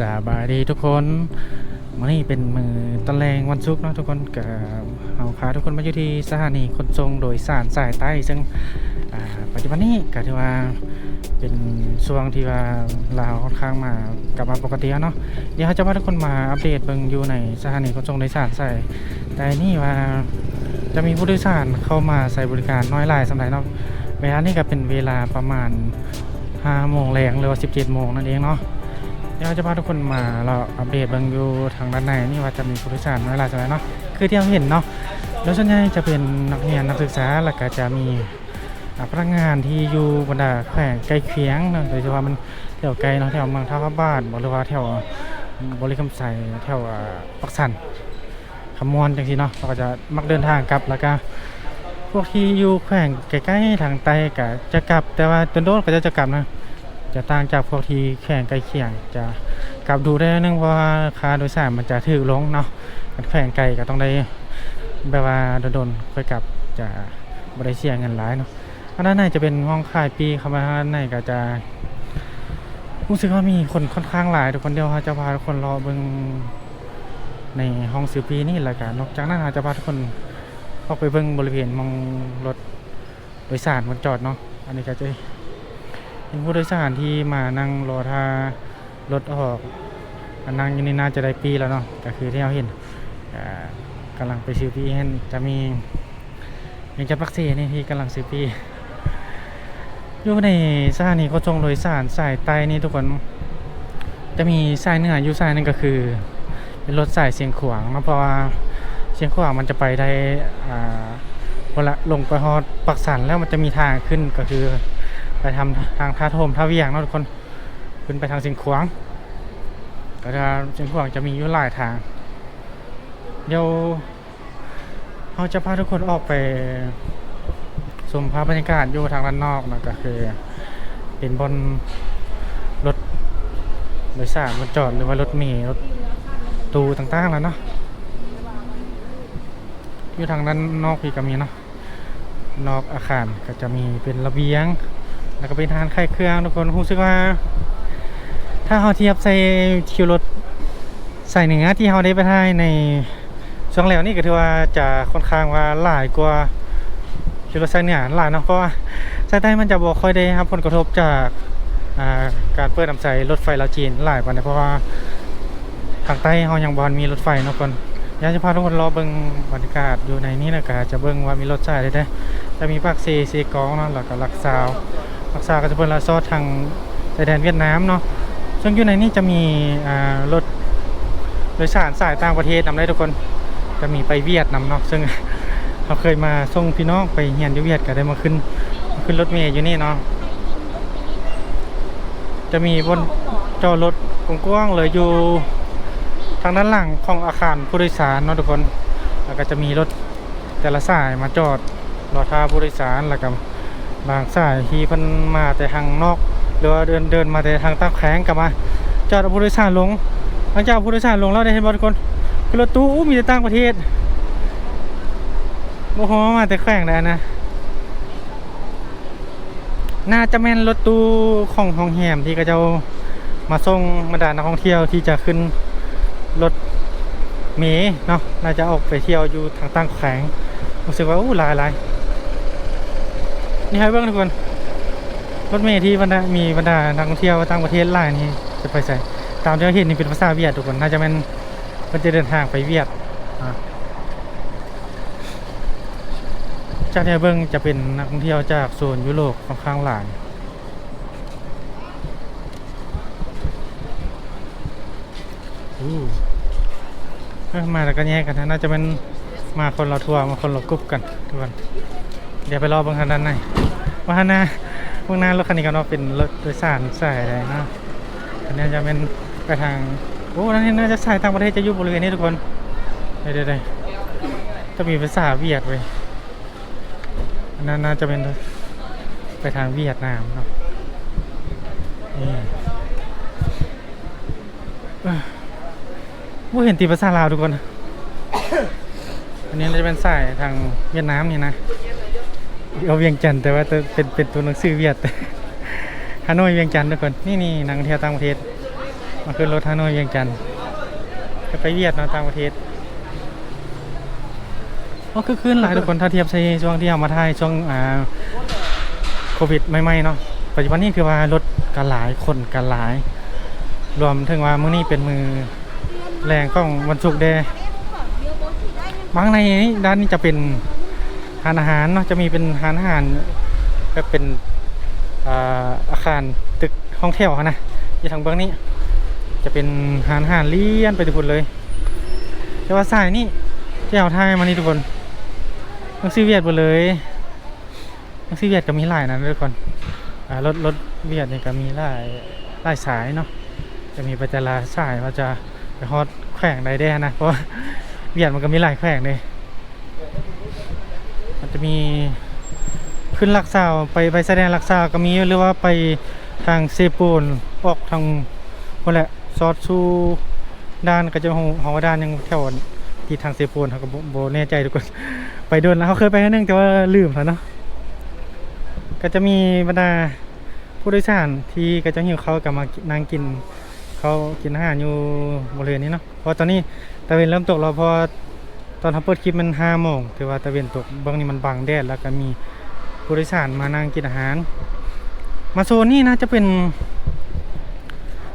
สบายดีทุกคนวันนี้เป็นมือตะแรงวันศุกร์เนาะทุกคนกับเอาพาทุกคนมาอยู่ที่สถานีขนส่งโดยสารสายใต้ ซึ่งปัจจุบันนี้ก็ถือว่าเป็นช่วงที่ว่าเราค่อนข้างมากลับมาปกติแล้วเนาะเดี๋ยวจะพาทุกคนมาอัปเดตเบิ่งอยู่ในสถานีขนส่งโดยสารสายแต่นี่ว่าจะมีผู้โดยสารเข้ามาใช้บริการน้อยหลายสำหรับเนาะเวลานี้ก็เป็นเวลาประมาณ5โมงแรงหรือว่า17โมงนั่นเองเนาะ เดี๋ยวเราจะพาทุกคนมาเราอัปเดตบางอยู่ทางด้านในนี่ว่าจะมีผู้โดยสารน้อยหลายจังไรเนาะคือที่เราเห็นเนาะแล้วส่วนใหญ่จะเป็นนักเรียนนักศึกษาแล้วก็จะมีพนักงานที่อยู่บรรดาแขวงใกล้เคียงเนาะโดยเฉพาะมันแถวไกลเนาะแถวเมืองท่าพระบาทหรือว่าแถวบริคำไสแถวปักสันคำมวนจังซี่เนาะเราก็จะมักเดินทางกลับแล้วก็พวกที่อยู่แขวงใกล้ๆทางใต้ก็จะกลับแต่ว่าจนโดนก็จะจะกลับนะ จะต่างจากพวกที่แข่งใกลเคียงจะกลับดูได้นึงเพราะว่าค่าโดยสารมันจะถือลงเนาะมันแข่งไกลก็ต้องได้แบบว่าโดนๆค่อยกลับจะบริเสียเงินหลายเนาะอันนั้นในจะเป็นห้องขายปีเข้ามาด้านในก็จะรู้สึกว่ามีคนค่อนข้างหลายทุกคนเดียวจะพาทุกคนรอเบิ่งในห้องซื้อปีนี่แหละกันนอกจากนั้นเราจะพาทุกคนออกไปเบิ่งบริเวณมองรถโดยสารมันจอดเนาะอันนี้ก็จะเป็น ผู้โดยสารที่มานั่งรอท่ารถออกอันนั่งอยู่นี่น่าจะได้ปีแล้วเนาะก็คือที่เราเห็นอ่ากำลังไปซื้อปีเห็นจะมียังจะปักเซนี่ที่กำลังซื้อปีอยู่ในสถานีขนส่งโดยสารสายใต้นี่ทุกคนจะมีสายเหนืออยู่สายนึงก็คือเป็นรถสายเสียงขวางนาะเพราะว่าเสียงขวางมันจะไปได้อ่าเวลาลงไปฮอดปักสันแล้วมันจะมีทางขึ้นก็คือ ไปทำทางท่าโทมท่าเวียงเนาะทุกคนขึ้นไปทางสิงขวางก็จะสิงขวางจะมีอยู่หลายทาง เดี๋ยวเราจะพาทุกคนออกไปชมภาพบรรยากาศอยู่ทางด้านนอกนะก็คือเป็นบนรถโดยสารบนจอดหรือว่ารถเมล์รถตูต่างๆแล้วเนาะอยู่ทางด้านนอกพี่ก็มีเนาะนอกอาคารก็จะมีเป็นระเบียง แล้วก็เป็นทานไข่เครื่องทุกคนรู้สึกว่า ถ้าเราเทียบใส่คิวรถใส่เหนือที่เราได้ไปถ่ายในช่วงแล้วนี่ก็ถือว่าจะค่อนข้างว่าหลายกว่าคิวรถใส่เหนือหลายเนาะเพราะว่าใส่ใต้มันจะบอกค่อยได้รับผลกระทบจากาการเปิดน้ำใสรถไฟลาวจีนหลายปานใดเพราะว่าทางใต้เรายังบอลมีรถไฟเนาะคนอยากจะพาทุกคนรอเบิ่งบรรยากาศอยู่ในนี้นะก็จะเบิ่งว่ามีรถใช้ได้ได้จะมีภาคเซเซกองนะแล้วก็ลักซาว ลักซาก็จะเป็นละซอดทางชายแดนเวียดนามเนาะซึ่งอยู่ในนี้จะมีรถโดยสารสายต่างประเทศนำได้ทุกคนจะมีไปเวียดนำเนาะซึ่งเราเคยมาส่งพี่น้องไปเฮียนอยู่เวียดก็ได้มาขึ้นมาขึ้นรถเมล์อยู่นี่เนาะจะมีบนจอรถกว้างๆเลยอยู่ทางด้านหลังของอาคารผู้โดยสารเนาะทุกคน แล้วก็จะมีรถแต่ละสายมาจอดรอท่าผู้โดยสารแล้วก็ บางสายที่พิ่นมาแต่ทางนอก หรือว่าเดินเดินมาแต่ทางตั้งแข้งกลับมาจอดอาผู้โดยสารลงหลังจากอาผู้โดยสารลงแล้วได้เห็นบ่ทุกคนคือรถตู้มีแต่ต่างประเทศโอ้โหมาแต่แข้งแล้วนะน่าจะแม่นรถตู้ของห้องแหมที่ก็จะมาส่งบรรดานักท่องเที่ยวที่จะขึ้นรถเมล์เนาะน่าจะออกไปเที่ยวอยู่ทางตั้งแขวงรู้สึกว่าอู้หลายหลาย นี่ให้เบิ่งทุกคนรถเมล์ที่บรรดามีบรรดานักท่องเที่ยวต่างประเทศหลายนี่จะไปใส่ตามที่เราเห็นนี่เป็นภาษาเวียดทุกคนน่าจะเป็นมันจะเดินทางไปเวียดจากที่เบิ่งจะเป็นนักท่องเที่ยวจากโซนยุโรปค่อนข้างหลายอู้เอ้ยมาแล้วก็แยกกันนะน่าจะเป็นมาคนละทัวร์มาคนละกรุ๊ปกันทุกคนเดี๋ยวไปรอบางคันด้านใน ว่าหน้าเบางหน้ารถคันนี้ก็เนาะเป็นรถโดยสารสายอะไรนะอันนี้จะเป็นไปทางโอ้นั่นน่าจะสายต่างประเทศจะอยู่บริเวณนี้ทุกคนเดี๋ยวเดี๋ยวเดี๋ยวจะมีภาษาเวียดไว้ยอันนั้นน่าจะเป็นไปทางเวียดนามเนาะนี่เอ้ว่าเห็นตีภาษาลาวทุกคน อันนี้จะเป็นสายทางเวียดนามนี่นะ เอาเวียงจันทร์แต่ว่าจะเป็นเป็นตัวหนังสือเวียดฮานอยเวียงจันทร์ทุกคนนี่นี่นักท่องเที่ยวต่างประเทศมาขึ้นรถฮานอยเวียงจันทร์จะไปเวียดเนาะต่างประเทศก็คือขึ้นหลายทุกคนถ้าเทียบใช้ช่วงที่เอามาถ่ายช่วงอ่าโควิดใหม่เนาะปัจจุบันนี้คือว่ารถกันหลายคนกันหลาย รวมถึงว่ามื้อนี้เป็นมือแรงของวันศุกร์เดบางในนี้ด้านนี้จะเป็นานอาหารเนาะจะมีเป็นร้านอาหารก็เป็นอาอาคารตึกห้องแถวนะอยู่ทางเบื้องนี้ จะเป็นร้านอาหารเลี้ยนไปทุกคนเลย แต่ว่าสายนี่ที่เอาท่ายมานี่ทุกคนต้องซื้อเวียดหมดเลยต้องซื้อเวียดก็มีหลายนะทุกคนรถรถเวียดเนี่ยก็มีหลายหลายสายเนาะจะมีไปแต่ละสายว่าจะไปฮอดแขวงใดได้นะเพราะเวียดมันก็มีหลายแขวงเลย จะมีขึ้นลักซาวไปไปแสดงลักซาวก็มีหรือว่าไปทางเซปูนออกทางนั่นแหละซอดซูด้านก็จะของขอด้านยังแถวที่ทางเซปูนเขาก็บบแน่ใจทุกคนไปโดนแล้วเขาเคยไปครั้งนึงแต่ว่าลืมแล้วเนาะก็จะมีบรรดาผู้โดยสารที่ก็จะหิวเขากลับมานั่งกินเขากินอาหารอยู่บริเวณนี้เนาะเพราะตอนนี้ตะเวนเริ่มตกแล้วพอ ตอนทำเปิดคลิปมันห้าโมงถือว่าตะเวนตกบางนี้มันบังแดดแล้วก็มีผู้โดยสารมานั่งกินอาหาร มาโซนนี้นะจะเป็น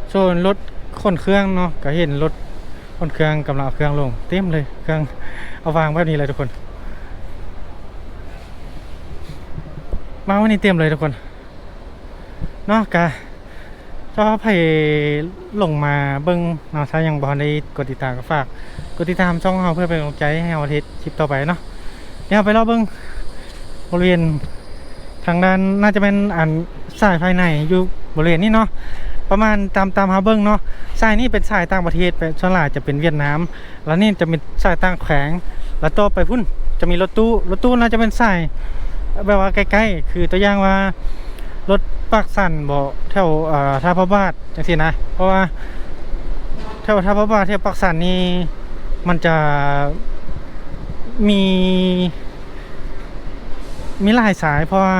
โซนรถขนเครื่องเนาะก็เห็นรถขนเครื่องกำลังเอาเครื่องลง เต็มเลยเครื่องเอาวางแบบนี้เลยทุกคน มาวันนี้เต็มเลยทุกคนเนาะกะ ก็ไปลงมาเบิ้งเนาะถ้ายังบอลได้กดติดตามก็ฝากกดติดตามช่องเราเพื่อเป็นกำลังใจให้เราทิศคลิปต่อไปเนาะเดี๋ยวไปรอบเบิ้งบริเวณทางด้านน่าจะเป็นอันสายภายในอยู่บริเวณนี้เนาะประมาณตามตามหาเบิ้งเนาะสายนี้เป็นสายต่างประเทศไปส่วนหลายจะเป็นเวียดนาม แล้วนี่จะเป็นสายต่างแขวงแล้วต่อไปพุ่นจะมีรถตู้รถตู้น่าจะเป็นสายแบบว่าใกล้ๆ คือตัวอย่างว่ารถ ปากสั่นบ่แถวอ่อท่าพระบาทจังซี่นะ เพราะว่าแถวท่าพระบาทแถวปากสั่นนี่มันจะมีมีหลายสายเพราะว่า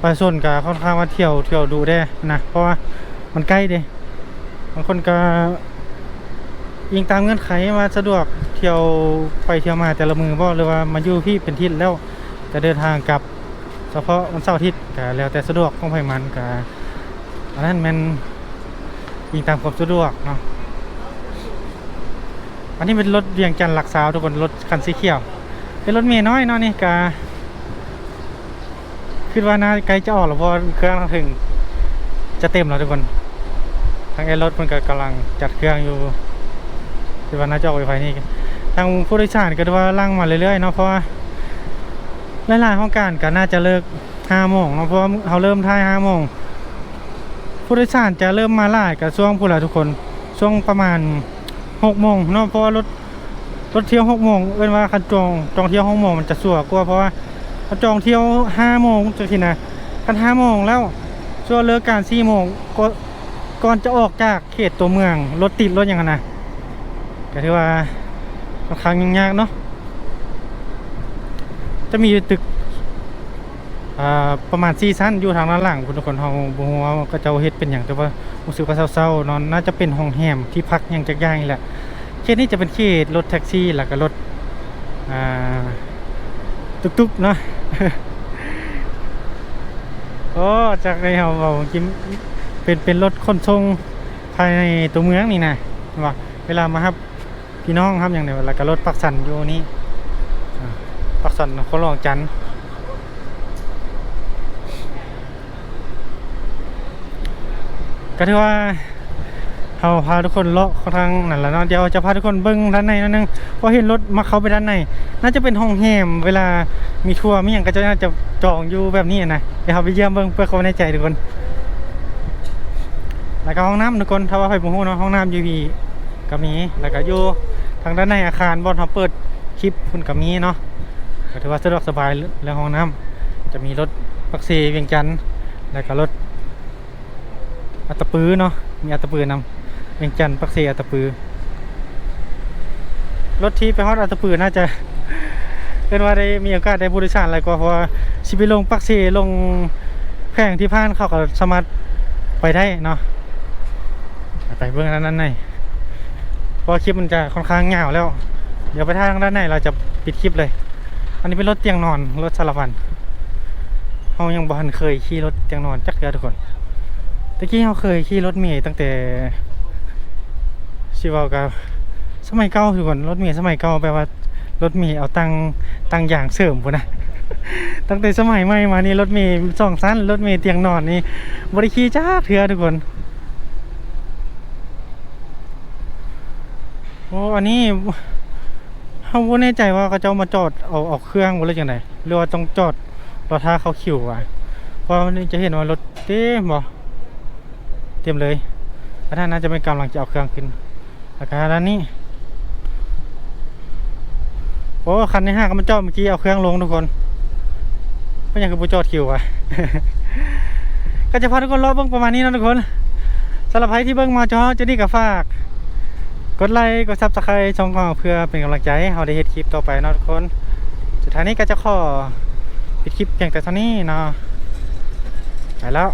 ประชาชนก็ค่อนข้างว่าเที่ยวเที่ยวดูได้นะเพราะว่ามันใกล้เด้บางคนก็ยิงตามเงื่อนไขว่าสะดวกเที่ยวไปเที่ยวมาแต่ละมือบ่หรือว่ามาอยู่พี่เป็นทิศแล้วจะเดินทางกลับ เฉพาะวันเสาร์อาทิตย์ก็แล้วแต่สะดวกของไผมันก็อันนั้นมันยิงตามความสะดวกเนาะอันนี้เป็นรถเวียงจันทร์หลักสาวทุกคนรถคันสีเขียว เป็นรถเมย์น้อยเนาะนี่กาคิดว่าน่าใกล้จะออกแล้วเพราะเครื่องถึง จะเต็มแล้วทุกคนทางแอร์รถมันก็กำลังจัดเครื่องอยู่คิดว่าน่าจะออกไปไฟนี่ทางผู้โดยสารก็ว่าล่างมาเรื่อยๆเนาะเพราะว่า หลายๆห้องการก็น่าจะเลิกห้าโมงเนาะเพราะว่าเขาเริ่มท่ายห้าโมงผู้โดยสารจะเริ่มมาหลายกับช่วงผู้ละทุกคนช่วงประมาณหกโมงเนาะเพราะว่ารถรถเที่ยวหกโมงเอิ้นว่าคันจองจองเที่ยวหกโมงมันจะสะดวกกว่าเพราะว่าเขาจองเที่ยวห้าโมงจังทีนะคันห้าโมงแล้วช่วงเลิกการสี่โมงก็ก่อนจะออกจากเขตตัวเมืองรถติดรถอย่างนั้นนะก็ถือว่าค่อนข้างยังยากเนาะ จะมีตึกประมาณ4ชั้นอยู่ทางด้านหลังคุณทุกคนเฮาบ่ฮู้ว่าก็จะเอาเฮ็ดเป็นหยังแต่ว่ารู้สึกว่าเศร้าๆนอนน่าจะเป็นห้องแฮมที่พักหยังจักอย่างนี่แหละเขตนี้จะเป็นเขตรถแท็กซี่แล้วก็รถตุกๆเนาะโอ้จากในเฮาเว้ากินเป็นเป็นรถขนส่งภายในตัวเมืองนี่นะว่าเวลามาครับพี่น้องครับอย่างเดียวแล้วก็รถปักสันอยู่นี่ ปักสันคนรองจันก็ถือว่าเราพาทุกคนเลาะทางนั่นแหละเนาะเดี๋ยวจะพาทุกคนเบิ้งด้านในนิดนึงเพราะเห็นรถมาเข้าไปด้านในน่าจะเป็นห้องแฮมเวลามีทัวร์มีอย่างก็จะน่าจะจองอยู่แบบนี้นะเดี๋ยวเราไปเยี่ยมเบิ้งเพื่อความแน่ใจทุกคนแล้วก็ห้องน้ำทุกคนถ้าว่าไปบุหูเนาะห้องน้ำยูพีก็มีแล้วก็อยู่ทางด้านในอาคารบอนเขาเปิดคลิปคุณก็มีเนาะ ก็ถือว่าสะดวกสบายเรื่องห้องน้ำจะมีรถปักเซเวียงจันทร์แล้วก็รถอัตปือเนาะมีอัตปือนำเวียงจันทร์ปักเซอัตปือรถที่ไปฮอดอัตปือน่าจะเป็นว่าได้มีโอกาสได้บริษัทอะไรก็เพราะว่าสิลงปักเซลงแข่งที่ผ่านเขาก็สามารถไปได้เนาะไปเบื้องด้านนั้นในเพราะคลิปมันจะค่อนข้างเงาแล้ว เดี๋ยวไปทางด้านในเราจะปิดคลิปเลย อันนี้เป็นรถเตียงนอน รถสารวันเรายังบ่ทันเคยขี่รถเตียงนอนจักเดือทุกคนตะกี้เราเคยขี่รถเมย์ตั้งแต่ชิวากับสมัยเก่าทุกคนรถเมย์สมัยเก่าแปลว่ารถเมย์เอาตังตังอย่างเสริมพุ่นนะตั้งแต่สมัยใหม่มานี่รถเมย์สองสั้นรถเมย์เตียงนอนนี่บริขี่จ้าเถื่อทุกคนโอ้อันนี้ เขาบ่แน่ใจว่าเขาจะมาจอดเอาออกเครื่องบ่หรือจังไดหรือว่าต้องจอดรอท่าเขาคิวว่ะเพราะมันจะเห็นว่ารถเต็มบ่เต็มเลยแล้วท่านน่าจะเป็นกำลังจะเอาเครื่องขึ้นอาการด้านนี้โอ้คันที่ห้าก็มาจอดเมื่อกี้เอาเครื่องลงทุกคนไม่อยากคือผู้จอดคิวว่ะก็จะพาทุกคนรอบเบิ่งประมาณนี้นะทุกคนสำหรับใครที่เบิ่งมาจอจะนี่ก็ฝาก กดไลค์กดซับสไครต์ช่องของเราเพื่อเป็นกำลังใจให้เราได้เห็นคลิปต่อไปเนาะทุกคน สุดท้ายนี้ก็จะขอปิดคลิปเพียงแต่เท่านี้เนาะไปแล้ว